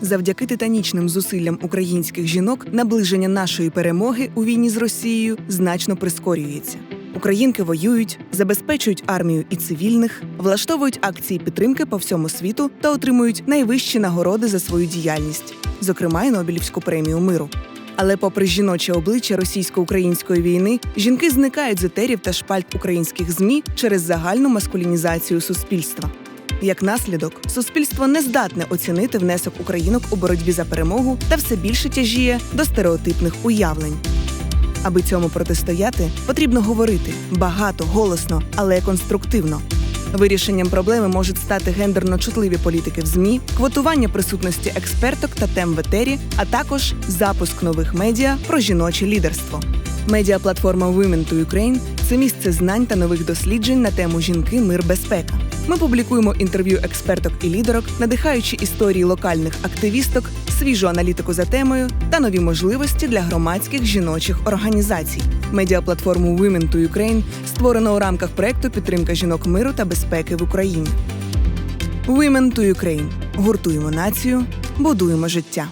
Завдяки титанічним зусиллям українських жінок наближення нашої перемоги у війні з Росією значно прискорюється. Українки воюють, забезпечують армію і цивільних, влаштовують акції підтримки по всьому світу та отримують найвищі нагороди за свою діяльність, зокрема й Нобелівську премію миру. Але, попри жіноче обличчя російсько-української війни, жінки зникають з етерів та шпальт українських змі через загальну маскулінізацію суспільства. Як наслідок, суспільство не здатне оцінити внесок українок у боротьбі за перемогу та все більше тяжіє до стереотипних уявлень. Аби цьому протистояти, потрібно говорити багато, голосно, але конструктивно. Вирішенням проблеми можуть стати гендерно чутливі політики в ЗМІ, квотування присутності експерток та тем в етері, а також запуск нових медіа про жіноче лідерство. Медіаплатформа Women to Ukraine – це місце знань та нових досліджень на тему жінки, мир, безпека. Ми публікуємо інтерв'ю експерток і лідерок, надихаючи історії локальних активісток, свіжу аналітику за темою та нові можливості для громадських жіночих організацій. Медіаплатформу Women to Ukraine створено у рамках проекту підтримка жінок миру та безпеки в Україні. Women to Ukraine. Гуртуємо націю, будуємо життя.